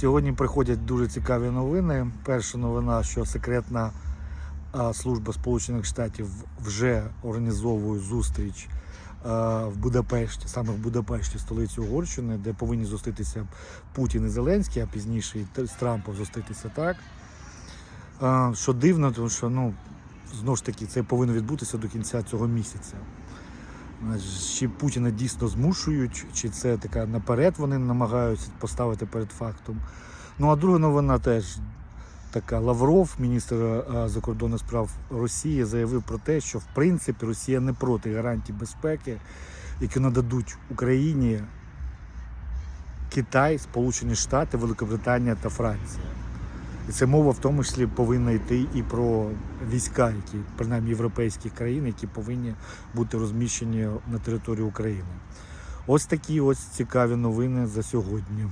Сьогодні приходять дуже цікаві новини. Перша новина, що секретна служба Сполучених Штатів вже організовує зустріч в Будапешті, саме в Будапешті, столиці Угорщини, де повинні зустрітися Путін і Зеленський, а пізніше і з Трампом зустрітися так. Що дивно, тому що ну, знову ж таки це повинно відбутися до кінця цього місяця. Чи Путіна дійсно змушують, чи це така наперед вони намагаються поставити перед фактом. Ну а друга новина теж така. Лавров, міністр е, закордонних справ Росії, заявив про те, що в принципі Росія не проти гарантій безпеки, які нададуть Україні Китай, Сполучені Штати, Великобританія та Франція. І це мова в тому числі повинна йти і про війська, які принаймні європейські країни, які повинні бути розміщені на території України. Ось такі ось цікаві новини за сьогодні.